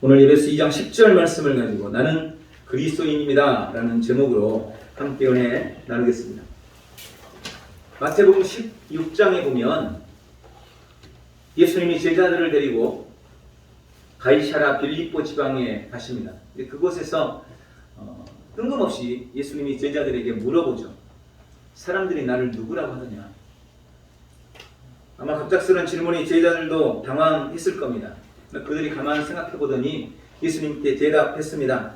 오늘 예배서 2장 10절 말씀을 가지고 나는 그리스도인입니다. 라는 제목으로 함께 은혜 나누겠습니다. 마태복음 16장에 보면 예수님이 제자들을 데리고 가이샤라 빌립보 지방에 가십니다. 그곳에서 어, 뜬금없이 예수님이 제자들에게 물어보죠. 사람들이 나를 누구라고 하느냐? 아마 갑작스러운 질문이 제자들도 당황했을 겁니다. 그들이 가만히 생각해 보더니 예수님께 대답했습니다.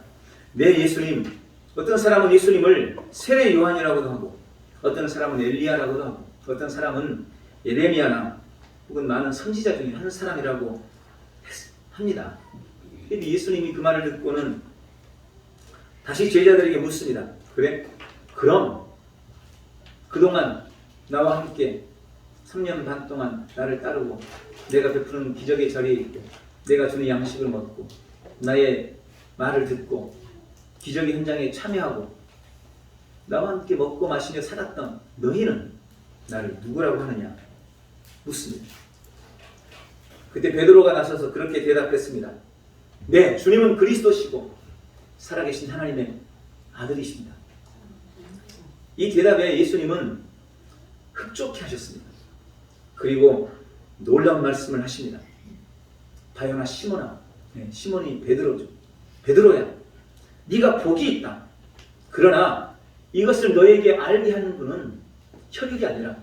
네, 예수님. 어떤 사람은 예수님을 세례 요한이라고도 하고, 어떤 사람은 엘리야라고도 하고, 어떤 사람은 예레미야나 혹은 많은 선지자 중에 한 사람이라고 합니다. 근데 예수님이 그 말을 듣고는 다시 제자들에게 묻습니다. 그래? 그럼 그동안 나와 함께 3년 반 동안 나를 따르고 내가 베푸는 기적의 자리에 있고 내가 주는 양식을 먹고 나의 말을 듣고 기적의 현장에 참여하고 나와 함께 먹고 마시며 살았던 너희는 나를 누구라고 하느냐 묻습니다. 그때 베드로가 나서서 그렇게 대답했습니다. 네, 주님은 그리스도시고 살아계신 하나님의 아들이십니다. 이 대답에 예수님은 흡족해 하셨습니다. 그리고 놀라운 말씀을 하십니다. 바요나 시몬아, 네, 시몬이 베드로죠. 베드로야, 네가 복이 있다. 그러나 이것을 너에게 알게 하는 분은 혈육이 아니라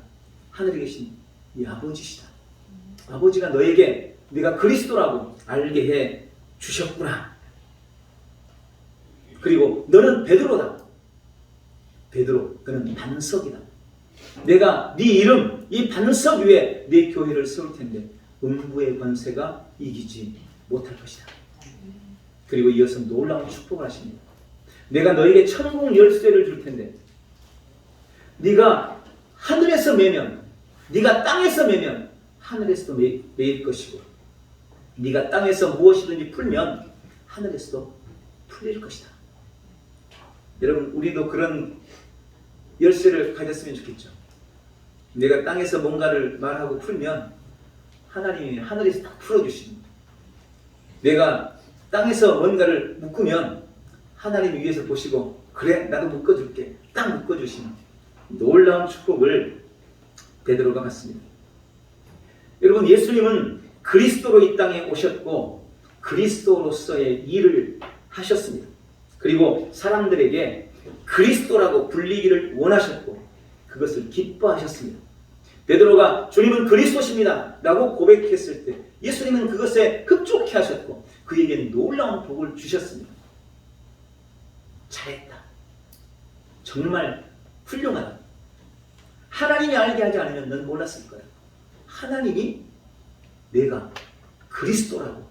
하늘에 계신 네 아버지시다. 아버지가 너에게 네가 그리스도라고 알게 해 주셨구나. 그리고 너는 베드로다. 베드로, 너는 반석이다. 내가 네 이름, 이 반석 위에 네 교회를 세울 텐데 음부의 권세가 이기지 못할 것이다. 그리고 이어서 놀라운 축복을 하십니다. 내가 너에게 천국 열쇠를 줄 텐데 네가 하늘에서 매면 네가 땅에서 매면 하늘에서도 매, 매일 것이고 네가 땅에서 무엇이든지 풀면 하늘에서도 풀릴 것이다. 여러분 우리도 그런 열쇠를 가졌으면 좋겠죠. 내가 땅에서 뭔가를 말하고 풀면 하나님이 하늘에서 딱 풀어주십니다. 내가 땅에서 뭔가를 묶으면 하나님이 위에서 보시고 그래 나도 묶어줄게 딱 묶어주시는 놀라운 축복을 베드로가 받습니다. 여러분 예수님은 그리스도로 이 땅에 오셨고 그리스도로서의 일을 하셨습니다. 그리고 사람들에게 그리스도라고 불리기를 원하셨고 그것을 기뻐하셨습니다. 베드로가 주님은 그리스도십니다. 라고 고백했을 때 예수님은 그것에 흡족해 하셨고 그에게 놀라운 복을 주셨습니다. 잘했다. 정말 훌륭하다. 하나님이 알게 하지 않으면 넌 몰랐을 거야. 하나님이 내가 그리스도라고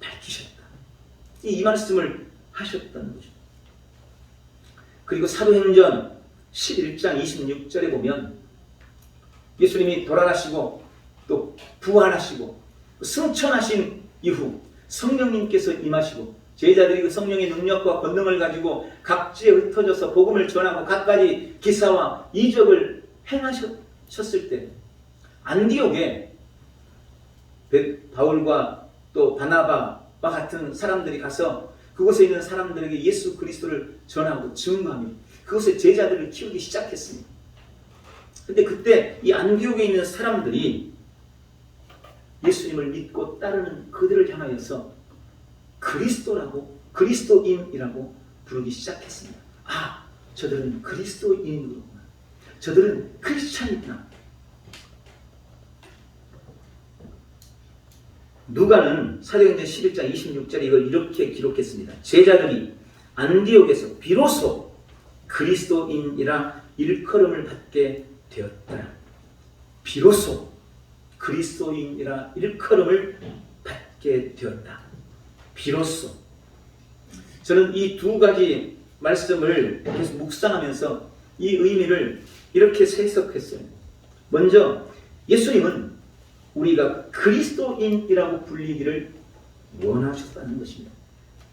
밝히셨다. 이 말씀을 하셨다는 거죠. 그리고 사도행전 11장 26절에 보면 예수님이 돌아가시고 또 부활하시고 승천하신 이후 성령님께서 임하시고 제자들이 그 성령의 능력과 권능을 가지고 각지에 흩어져서 복음을 전하고 갖가지 기사와 이적을 행하셨을 때 안디옥에 바울과 또 바나바와 같은 사람들이 가서 그곳에 있는 사람들에게 예수 그리스도를 전하고 증거하며 그것에 제자들을 키우기 시작했습니다. 근데 그때 이 안디옥에 있는 사람들이 예수님을 믿고 따르는 그들을 향하여서 그리스도라고 그리스도인이라고 부르기 시작했습니다. 아, 저들은 그리스도인이구나. 저들은 크리스찬이구나. 누가는 사도행전 11장 26절에 이걸 이렇게 기록했습니다. 제자들이 안디옥에서 비로소 그리스도인이라 일컬음을 받게 되었다. 비로소 그리스도인이라 일컬음을 받게 되었다. 비로소. 저는 이 두 가지 말씀을 계속 묵상하면서 이 의미를 이렇게 해석했어요. 먼저 예수님은 우리가 그리스도인이라고 불리기를 원하셨다는 것입니다.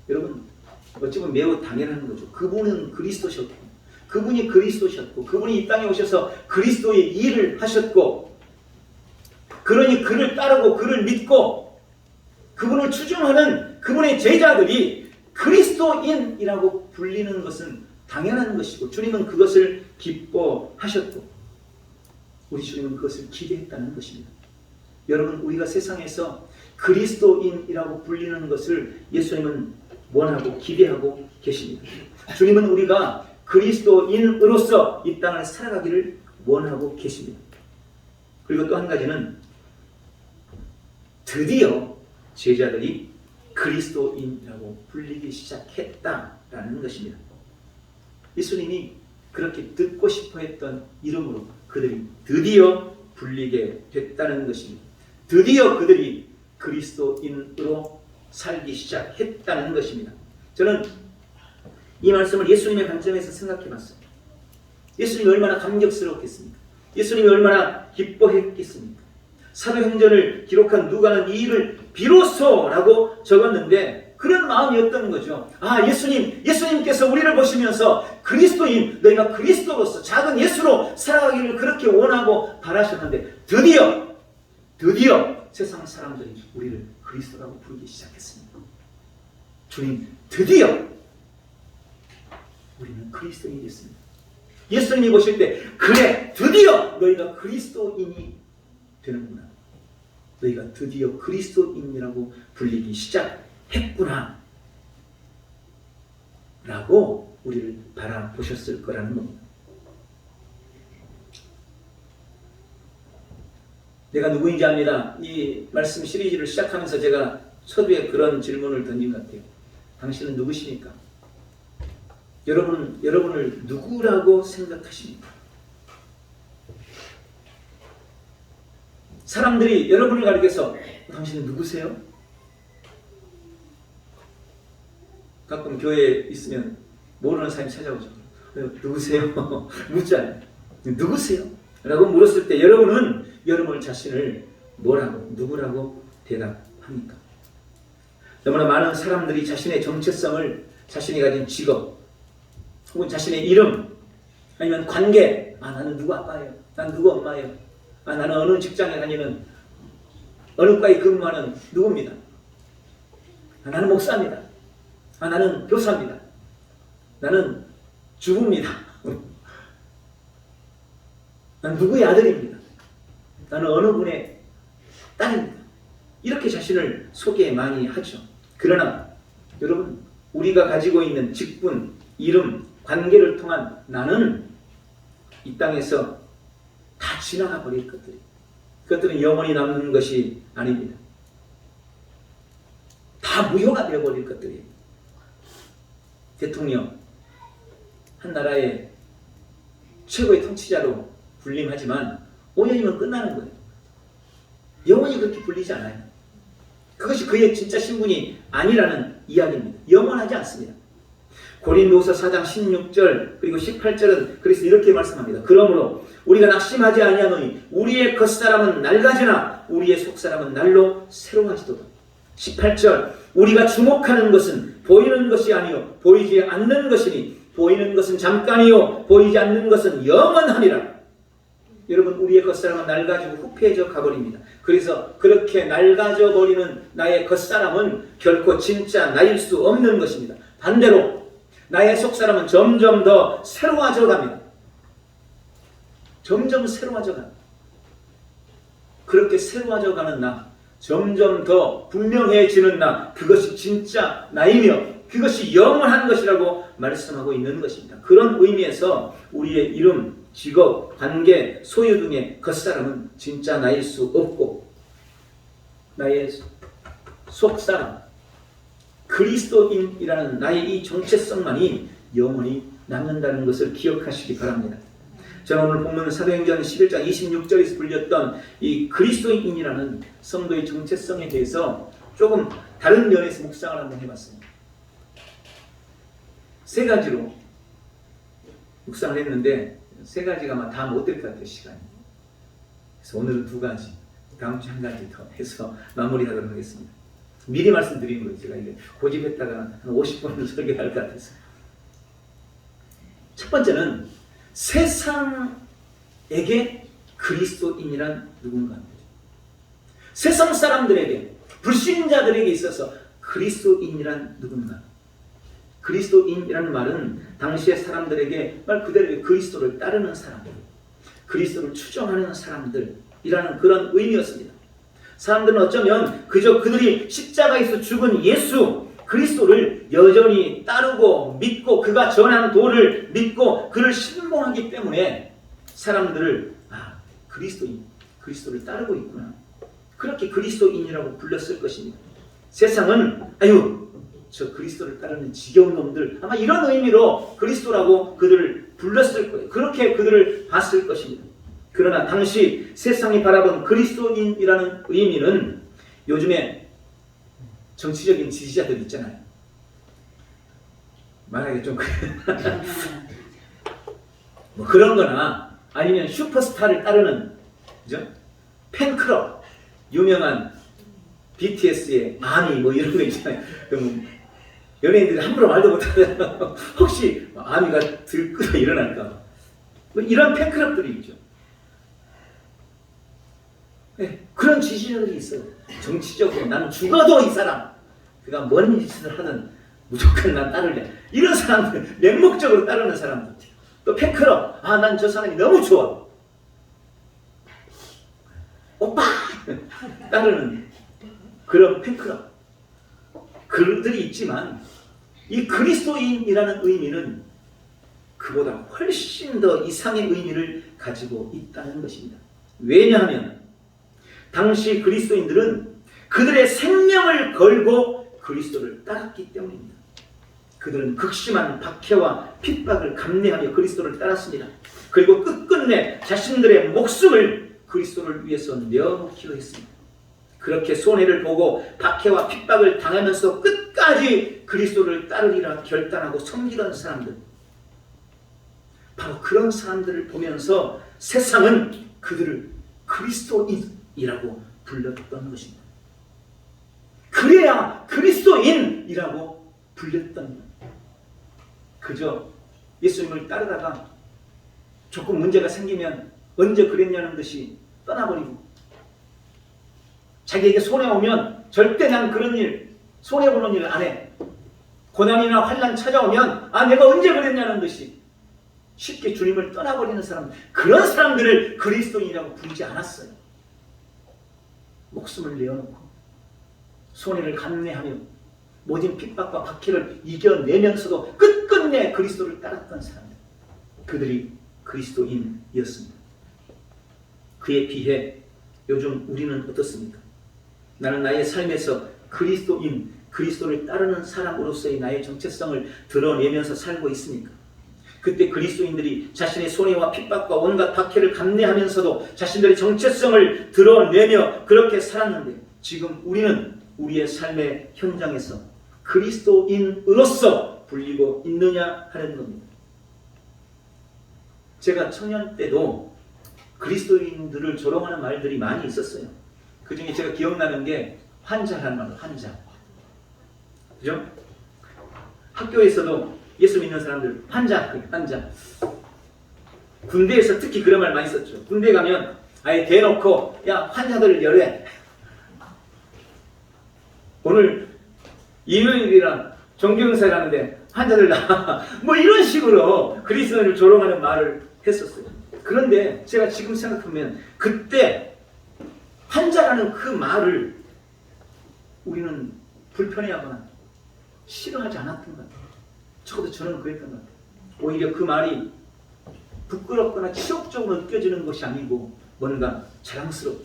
여러분 어찌 보면 매우 당연한 거죠. 그분은 그리스도셨고 그분이 그리스도셨고 그분이 이 땅에 오셔서 그리스도의 일을 하셨고 그러니 그를 따르고 그를 믿고 그분을 추종하는 그분의 제자들이 그리스도인이라고 불리는 것은 당연한 것이고 주님은 그것을 기뻐하셨고 우리 주님은 그것을 기대했다는 것입니다. 여러분 우리가 세상에서 그리스도인이라고 불리는 것을 예수님은 원하고 기대하고 계십니다. 주님은 우리가 그리스도인으로서 이 땅을 살아가기를 원하고 계십니다. 그리고 또 한 가지는 드디어 제자들이 그리스도인이라고 불리기 시작했다라는 것입니다. 예수님이 그렇게 듣고 싶어 했던 이름으로 그들이 드디어 불리게 됐다는 것입니다. 드디어 그들이 그리스도인으로 살기 시작했다는 것입니다. 저는 이 말씀을 예수님의 관점에서 생각해 봤어요. 예수님이 얼마나 감격스럽겠습니까? 예수님이 얼마나 기뻐했겠습니까? 사도행전을 기록한 누가는 이 일을 비로소라고 적었는데 그런 마음이었던 거죠. 아, 예수님, 예수님께서 우리를 보시면서 그리스도인, 너희가 그리스도로서 작은 예수로 살아가기를 그렇게 원하고 바라셨는데 드디어, 드디어 세상 사람들이 우리를 그리스도라고 부르기 시작했습니다. 주님, 드디어 우리는 그리스도인이 됐습니다. 예수님이 보실 때, 그래, 드디어 너희가 그리스도인이 되는구나. 너희가 드디어 그리스도인이라고 불리기 시작했구나. 라고 우리를 바라보셨을 거라는 겁니다. 내가 누구인지 압니다. 이 말씀 시리즈를 시작하면서 제가 서두에 그런 질문을 던진 것 같아요. 당신은 누구십니까? 여러분, 여러분을 누구라고 생각하십니까? 사람들이 여러분을 가리켜서 당신은 누구세요? 가끔 교회에 있으면 모르는 사람이 찾아오죠. 누구세요? 묻잖아요. 누구세요? 라고 물었을 때 여러분은 여러분 자신을 뭐라고, 누구라고 대답합니까? 너무나 많은 사람들이 자신의 정체성을 자신이 가진 직업, 혹은 자신의 이름, 아니면 관계, 아, 나는 누구 아빠예요? 난 누구 엄마예요? 아, 나는 어느 직장에 다니는 어느 과에 근무하는 누구입니다. 아, 나는 목사입니다. 아, 나는 교사입니다. 나는 주부입니다. 난 누구의 아들입니다. 나는 어느 분의 딸입니다. 이렇게 자신을 소개 많이 하죠. 그러나 여러분 우리가 가지고 있는 직분, 이름, 관계를 통한 나는 이 땅에서 다 지나가 버릴 것들이 그것들은 영원히 남는 것이 아닙니다. 다 무효가 되어버릴 것들이에요. 대통령, 한 나라의 최고의 통치자로 군림하지만 5년이면 끝나는 거예요. 영원히 그렇게 불리지 않아요. 그것이 그의 진짜 신분이 아니라는 이야기입니다. 영원하지 않습니다. 고린도서 4장 16절 그리고 18절은 그래서 이렇게 말씀합니다. 그러므로 우리가 낙심하지 아니하노니 우리의 겉사람은 낡아지나 우리의 속사람은 날로 새로워지도다. 18절 우리가 주목하는 것은 보이는 것이 아니요 보이지 않는 것이니 보이는 것은 잠깐이요 보이지 않는 것은 영원하니라. 여러분 우리의 겉사람은 낡아지고 후패해져 가버립니다. 그래서 그렇게 낡아져 버리는 나의 겉사람은 결코 진짜 나일 수 없는 것입니다. 반대로 나의 속사람은 점점 더 새로워져 갑니다. 점점 새로워져 갑니다. 그렇게 새로워져 가는 나, 점점 더 분명해지는 나, 그것이 진짜 나이며 그것이 영원한 것이라고 말씀하고 있는 것입니다. 그런 의미에서 우리의 이름, 직업, 관계, 소유 등의 겉사람은 진짜 나일 수 없고 나의 속사람, 그리스도인이라는 나의 이 정체성만이 영원히 남는다는 것을 기억하시기 바랍니다. 저는 오늘 본문 사도행전 11장 26절에서 불렸던 이 그리스도인이라는 성도의 정체성에 대해서 조금 다른 면에서 묵상을 한번 해봤습니다. 세 가지로 묵상을 했는데 세 가지가 아마 다 못 될 것 같아요 시간이. 그래서 오늘은 두 가지, 다음 주에 한 가지 더 해서 마무리하도록 하겠습니다. 미리 말씀드린 거예요. 제가 이게 고집했다가 한 50분을 설교할 것 같아서. 첫 번째는 세상에게 그리스도인이란 누군가입니다. 세상 사람들에게 불신자들에게 있어서 그리스도인이란 누군가? 그리스도인이라는 말은 당시의 사람들에게 말 그대로 그리스도를 따르는 사람들, 그리스도를 추종하는 사람들이라는 그런 의미였습니다. 사람들은 어쩌면 그저 그들이 십자가에서 죽은 예수 그리스도를 여전히 따르고 믿고 그가 전한 도를 믿고 그를 신봉하기 때문에 사람들을 아 그리스도인 그리스도를 따르고 있구나 그렇게 그리스도인이라고 불렀을 것입니다. 세상은 아유 저 그리스도를 따르는 지겨운 놈들 아마 이런 의미로 그리스도라고 그들을 불렀을 거예요. 그렇게 그들을 봤을 것입니다. 그러나 당시 세상이 바라본 그리스도인이라는 의미는 요즘에 정치적인 지지자들 있잖아요. 말하기 좀. 뭐 그런 거나 아니면 슈퍼스타를 따르는 그죠? 팬클럽 유명한 BTS의 아미 뭐 이런 거 있잖아요. 그럼 연예인들이 함부로 말도 못하잖아요. 혹시 아미가 들끓어 일어날까 봐. 뭐 이런 팬클럽들이 있죠. 네, 그런 지지자들이 있어요. 정치적으로 나는 죽어도 이 사람 그가 뭔 짓을 하든 무조건 난 따를래. 이런 사람들 맹목적으로 따르는 사람들. 또 팬클럽 아 난 저 사람이 너무 좋아. 오빠 따르는 그런 팬클럽 그들이 있지만 이 그리스도인이라는 의미는 그보다 훨씬 더 이상의 의미를 가지고 있다는 것입니다. 왜냐하면 당시 그리스도인들은 그들의 생명을 걸고 그리스도를 따랐기 때문입니다. 그들은 극심한 박해와 핍박을 감내하며 그리스도를 따랐습니다. 그리고 끝끝내 자신들의 목숨을 그리스도를 위해서 내어놓기로 했습니다. 그렇게 손해를 보고 박해와 핍박을 당하면서 끝까지 그리스도를 따르리라 결단하고 섬기던 사람들. 바로 그런 사람들을 보면서 세상은 그들을 그리스도인 이라고 불렀던 것입니다. 그래야 그리스도인이라고 불렸던 것. 그저 예수님을 따르다가 조금 문제가 생기면 언제 그랬냐는 듯이 떠나버리고 자기에게 손해 오면 절대 난 그런 일 손해 보는 일 안 해. 고난이나 환란 찾아오면 아 내가 언제 그랬냐는 듯이 쉽게 주님을 떠나버리는 사람 그런 사람들을 그리스도인이라고 부르지 않았어요. 목숨을 내어놓고 손해를 감내하며 모든 핍박과 박해를 이겨내면서도 끝끝내 그리스도를 따랐던 사람들 그들이 그리스도인이었습니다. 그에 비해 요즘 우리는 어떻습니까? 나는 나의 삶에서 그리스도인, 그리스도를 따르는 사람으로서의 나의 정체성을 드러내면서 살고 있습니까? 그때 그리스도인들이 자신의 손해와 핍박과 온갖 박해를 감내하면서도 자신들의 정체성을 드러내며 그렇게 살았는데 지금 우리는 우리의 삶의 현장에서 그리스도인으로서 불리고 있느냐 하는 겁니다. 제가 청년 때도 그리스도인들을 조롱하는 말들이 많이 있었어요. 그 중에 제가 기억나는 게 환자라는 말, 환자. 그죠? 학교에서도 예수 믿는 사람들, 환자, 환자. 군대에서 특히 그런 말 많이 썼죠. 군대 가면 아예 대놓고, 야, 환자들 열애. 오늘 일요일이라 종교행사라는데 환자들 나. 뭐 이런 식으로 그리스도인을 조롱하는 말을 했었어요. 그런데 제가 지금 생각하면 그때 환자라는 그 말을 우리는 불편해하거나 싫어하지 않았던 것 같아요. 적어도 저는 그랬던 것 같아요. 오히려 그 말이 부끄럽거나 치욕적으로 느껴지는 것이 아니고 뭔가 자랑스럽고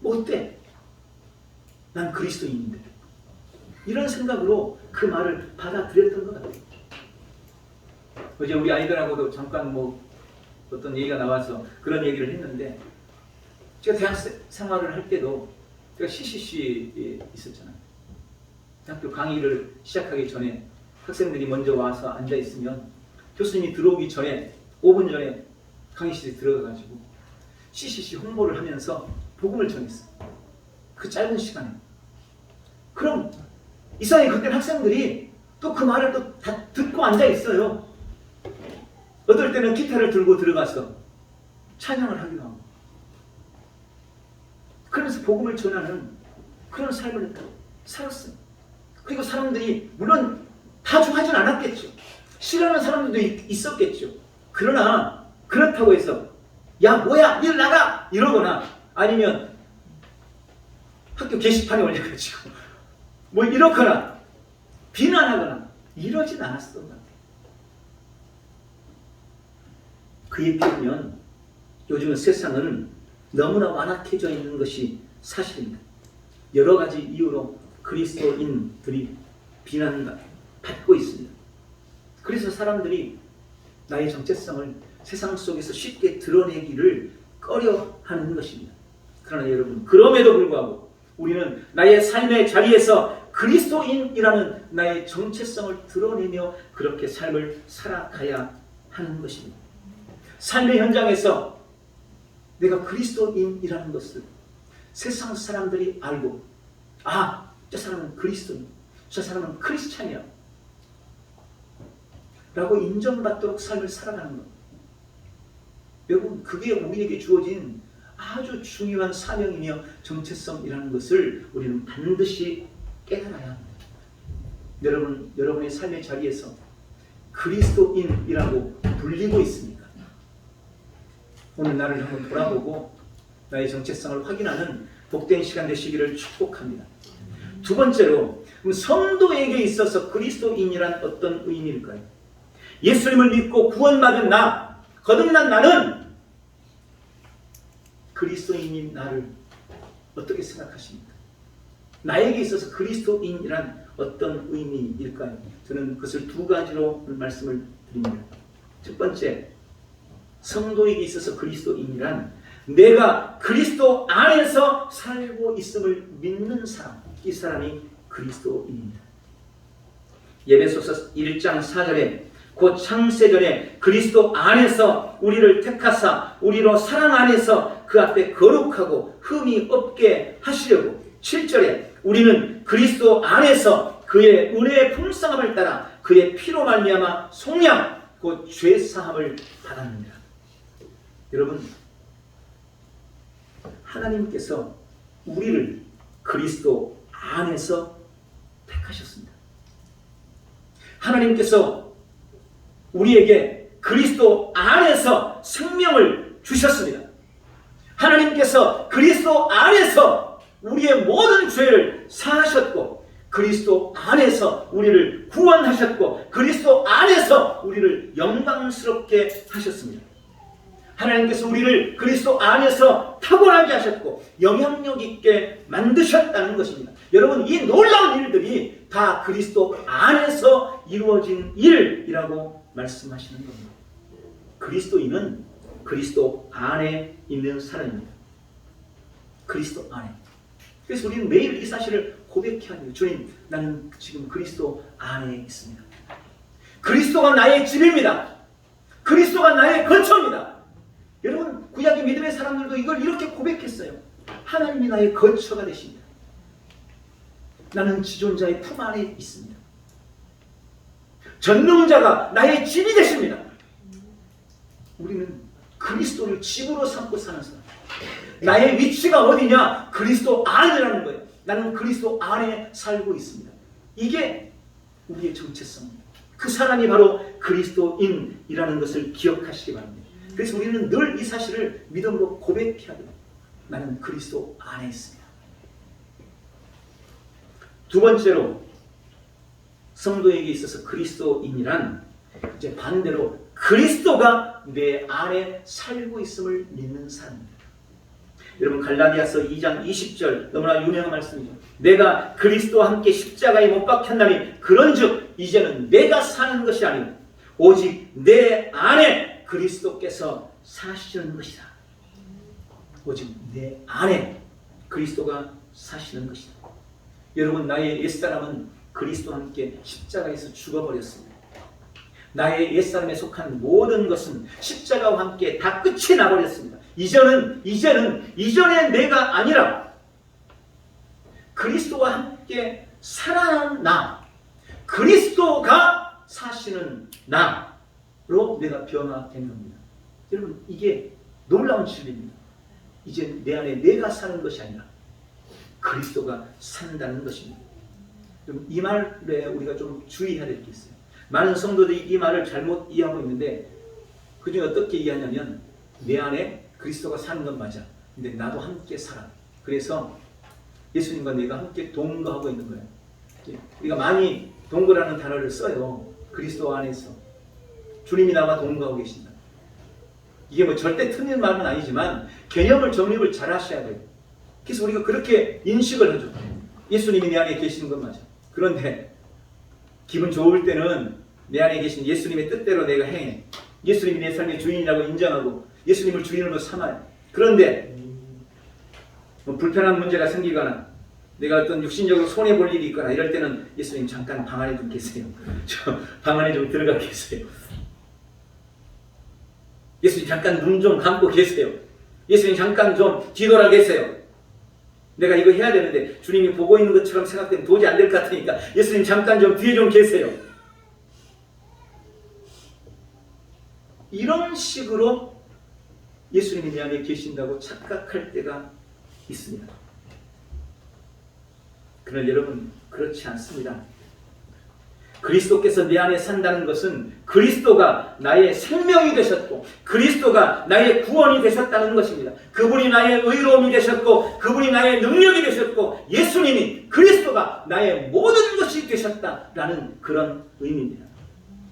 뭐 어때? 난 그리스도인인데 이런 생각으로 그 말을 받아들였던 것 같아요. 어제 우리 아이들하고도 잠깐 뭐 어떤 얘기가 나와서 그런 얘기를 했는데 제가 대학 생활을 할 때도 제가 CCC에 있었잖아요. 대학교 강의를 시작하기 전에 학생들이 먼저 와서 앉아 있으면 교수님이 들어오기 전에 5분 전에 강의실에 들어가가지고 CCC 홍보를 하면서 복음을 전했어요. 그 짧은 시간에. 그럼 이상하게 그때 학생들이 또 그 말을 또 다 듣고 앉아 있어요. 어떨 때는 기타를 들고 들어가서 찬양을 하기도 하고. 그러면서 복음을 전하는 그런 삶을 살았어요. 그리고 사람들이 물론 다 좋아하진 않았겠죠. 싫어하는 사람들도 있- 있었겠죠. 그러나 그렇다고 해서 야 뭐야 일 나가 이러거나 아니면 학교 게시판에 올려가지고 뭐 이렇거나 비난하거나 이러진 않았던 것 같아요. 그에 비하면 요즘은 세상은 너무나 완악해져 있는 것이 사실입니다. 여러 가지 이유로 그리스도인들이 비난 받고 있습니다. 그래서 사람들이 나의 정체성을 세상 속에서 쉽게 드러내기를 꺼려하는 것입니다. 그러나 여러분, 그럼에도 불구하고 우리는 나의 삶의 자리에서 그리스도인이라는 나의 정체성을 드러내며 그렇게 삶을 살아가야 하는 것입니다. 삶의 현장에서 내가 그리스도인이라는 것을 세상 사람들이 알고 아, 저 사람은 그리스도인, 저 사람은 크리스찬이야 라고 인정받도록 삶을 살아가는 것. 여러분, 그게 우리에게 주어진 아주 중요한 사명이며 정체성이라는 것을 우리는 반드시 깨달아야 합니다. 여러분, 여러분의 삶의 자리에서 그리스도인이라고 불리고 있습니까? 오늘 나를 한번 돌아보고 나의 정체성을 확인하는 복된 시간 되시기를 축복합니다. 두 번째로 성도에게 있어서 그리스도인이란 어떤 의미일까요? 예수님을 믿고 구원받은 나, 거듭난 나는 그리스도인인 나를 어떻게 생각하십니까? 나에게 있어서 그리스도인이란 어떤 의미일까요? 저는 그것을 두 가지로 말씀을 드립니다. 첫 번째, 성도에게 있어서 그리스도인이란 내가 그리스도 안에서 살고 있음을 믿는 사람, 이 사람이 그리스도인입니다. 예배소서 1장 4절에 곧 창세전에 그리스도 안에서 우리를 택하사 우리로 사랑 안에서 그 앞에 거룩하고 흠이 없게 하시려고 7절에 우리는 그리스도 안에서 그의 은혜의 풍성함을 따라 그의 피로 말미암아 속량 곧 죄사함을 받았느니라. 여러분 하나님께서 우리를 그리스도 안에서 택하셨습니다. 하나님께서 우리에게 그리스도 안에서 생명을 주셨습니다. 하나님께서 그리스도 안에서 우리의 모든 죄를 사하셨고 그리스도 안에서 우리를 구원하셨고 그리스도 안에서 우리를 영광스럽게 하셨습니다. 하나님께서 우리를 그리스도 안에서 타고나게 하셨고 영향력 있게 만드셨다는 것입니다. 여러분 이 놀라운 일들이 다 그리스도 안에서 이루어진 일이라고 말씀하시는 겁니다. 그리스도인은 그리스도 안에 있는 사람입니다. 그리스도 안에. 그래서 우리는 매일 이 사실을 고백해야 돼요. 주님, 나는 지금 그리스도 안에 있습니다. 그리스도가 나의 집입니다. 그리스도가 나의 거처입니다. 여러분 구약의 믿음의 사람들도 이걸 이렇게 고백했어요. 하나님이 나의 거처가 되십니다. 나는 지존자의 품 안에 있습니다. 전능자가 나의 집이 되십니다. 우리는 그리스도를 집으로 삼고 사는 사람. 나의 위치가 어디냐? 그리스도 안이라는 거예요. 나는 그리스도 안에 살고 있습니다. 이게 우리의 정체성입니다. 그 사람이 바로 그리스도인이라는 것을 기억하시기 바랍니다. 그래서 우리는 늘 이 사실을 믿음으로 고백해야 돼요. 나는 그리스도 안에 있습니다. 두 번째로 성도에게 있어서 그리스도인이란 이제 반대로 그리스도가 내 안에 살고 있음을 믿는 사람입니다. 여러분 갈라디아서 2장 20절 너무나 유명한 말씀이죠. 내가 그리스도와 함께 십자가에 못 박혔나니 그런즉 이제는 내가 사는 것이 아니고 오직 내 안에 그리스도께서 사시는 것이다. 오직 내 안에 그리스도가 사시는 것이다. 여러분 나의 옛사람은 그리스도와 함께 십자가에서 죽어버렸습니다. 나의 옛사람에 속한 모든 것은 십자가와 함께 다 끝이 나버렸습니다. 이제는 이제는 이전의 내가 아니라 그리스도와 함께 살아난 나, 그리스도가 사시는 나로 내가 변화된 겁니다. 여러분 이게 놀라운 진리입니다. 이제 내 안에 내가 사는 것이 아니라 그리스도가 산다는 것입니다. 이 말에 우리가 좀 주의해야 될 게 있어요. 많은 성도들이 이 말을 잘못 이해하고 있는데 그중에 어떻게 이해하냐면 내 안에 그리스도가 사는 건 맞아. 근데 나도 함께 살아. 그래서 예수님과 내가 함께 동거하고 있는 거예요. 우리가 많이 동거라는 단어를 써요. 그리스도 안에서 주님이 나와 동거하고 계신다. 이게 뭐 절대 틀린 말은 아니지만 개념을 정립을 잘 하셔야 돼요. 그래서 우리가 그렇게 인식을 하죠. 예수님이 내 안에 계시는 건 맞아. 그런데 기분 좋을 때는 내 안에 계신 예수님의 뜻대로 내가 행해. 예수님이 내 삶의 주인이라고 인정하고 예수님을 주인으로 삼아요. 그런데 뭐 불편한 문제가 생기거나 내가 어떤 육신적으로 손해 볼 일이 있거나 이럴 때는 예수님 잠깐 방 안에 좀 계세요. 저 방 안에 좀 들어가 계세요. 예수님 잠깐 눈 좀 감고 계세요. 예수님 잠깐 좀 뒤돌아 계세요. 내가 이거 해야 되는데 주님이 보고 있는 것처럼 생각되면 도저히 안 될 것 같으니까 예수님 잠깐 좀 뒤에 좀 계세요. 이런 식으로 예수님이 내 안에 계신다고 착각할 때가 있습니다. 그러나 여러분 그렇지 않습니다. 그리스도께서 내 안에 산다는 것은 그리스도가 나의 생명이 되셨고 그리스도가 나의 구원이 되셨다는 것입니다. 그분이 나의 의로움이 되셨고 그분이 나의 능력이 되셨고 예수님이 그리스도가 나의 모든 것이 되셨다라는 그런 의미입니다.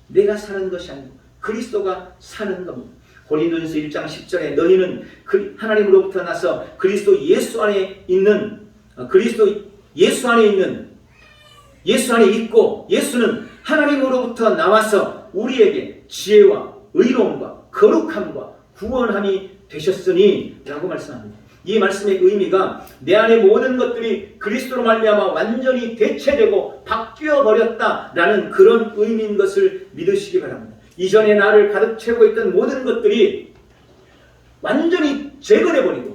내가 사는 것이 아니고 그리스도가 사는 겁니다. 고린도전서 1장 10절에 너희는 그 하나님으로부터 나서 그리스도 예수 안에 있는 어, 그리스도 예수 안에 있는 예수 안에 있고 예수는 하나님으로부터 나와서 우리에게 지혜와 의로움과 거룩함과 구원함이 되셨으니 라고 말씀합니다. 이 말씀의 의미가 내 안의 모든 것들이 그리스도로 말미암아 완전히 대체되고 바뀌어 버렸다라는 그런 의미인 것을 믿으시기 바랍니다. 이전에 나를 가득 채고 있던 모든 것들이 완전히 제거돼 버리고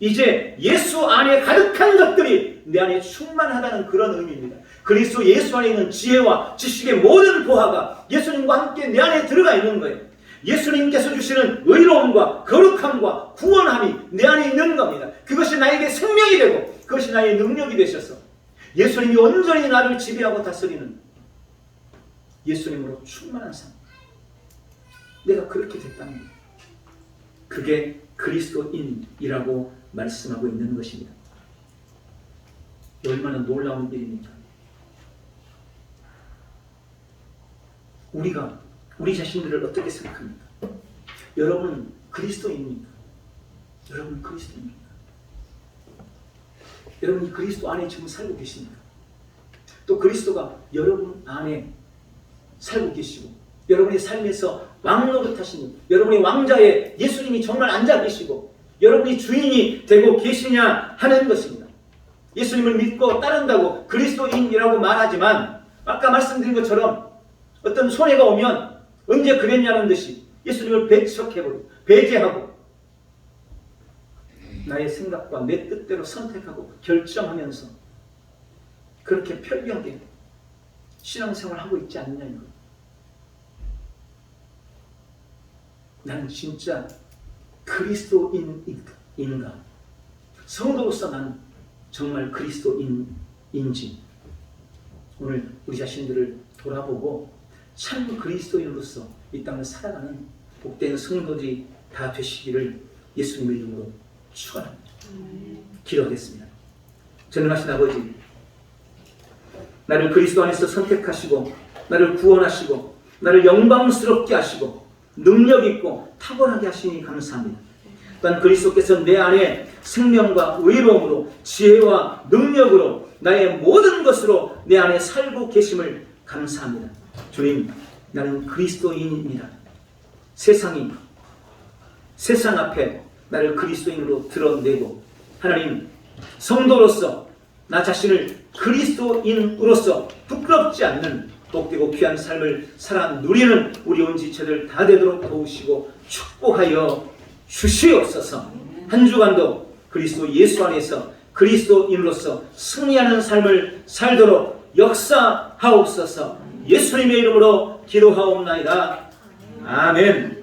이제 예수 안에 가득한 것들이 내 안에 충만하다는 그런 의미입니다. 그리스도 예수 안에 있는 지혜와 지식의 모든 보화가 예수님과 함께 내 안에 들어가 있는 거예요. 예수님께서 주시는 의로움과 거룩함과 구원함이 내 안에 있는 겁니다. 그것이 나에게 생명이 되고 그것이 나의 능력이 되셔서 예수님이 온전히 나를 지배하고 다스리는 예수님으로 충만한 삶. 내가 그렇게 거예요. 그게 그리스도인이라고 말씀하고 있는 것입니다. 얼마나 놀라운 일입니까? 우리가 우리 자신들을 어떻게 생각합니까? 여러분 그리스도입니까? 여러분 그리스도입니까? 여러분이 그리스도 안에 지금 살고 계십니까? 또 그리스도가 여러분 안에 살고 계시고 여러분의 삶에서 왕 노릇 하시는 여러분의 왕자에 예수님이 정말 앉아 계시고 여러분이 주인이 되고 계시냐 하는 것입니다. 예수님을 믿고 따른다고 그리스도인이라고 말하지만 아까 말씀드린 것처럼 어떤 손해가 오면 언제 그랬냐는 듯이 예수님을 배척해버리고 배제하고 나의 생각과 내 뜻대로 선택하고 결정하면서 그렇게 편리하게 신앙생활을 하고 있지 않느냐 이거. 나는 진짜 그리스도인인가? 성도로서 나는 정말 그리스도인인지 오늘 우리 자신들을 돌아보고 참 그리스도인으로서 이 땅을 살아가는 복된 성도들이 다 되시기를 예수님의 이름으로 축원합니다. 기도하겠습니다. 전능하신 아버지, 나를 그리스도 안에서 선택하시고 나를 구원하시고 나를 영광스럽게 하시고 능력 있고 탁월하게 하시니 감사합니다. 또한 그리스도께서 내 안에 생명과 의로움으로 지혜와 능력으로 나의 모든 것으로 내 안에 살고 계심을 감사합니다. 주님, 나는 그리스도인입니다. 세상이 세상 앞에 나를 그리스도인으로 드러내고 하나님 성도로서 나 자신을 그리스도인으로서 부끄럽지 않는 복되고 귀한 삶을 살아 누리는 우리 온 지체들 다 되도록 도우시고 축복하여 주시옵소서. 한 주간도 그리스도 예수 안에서 그리스도인으로서 승리하는 삶을 살도록 역사하옵소서. 예수님의 이름으로 기도하옵나이다. 아멘.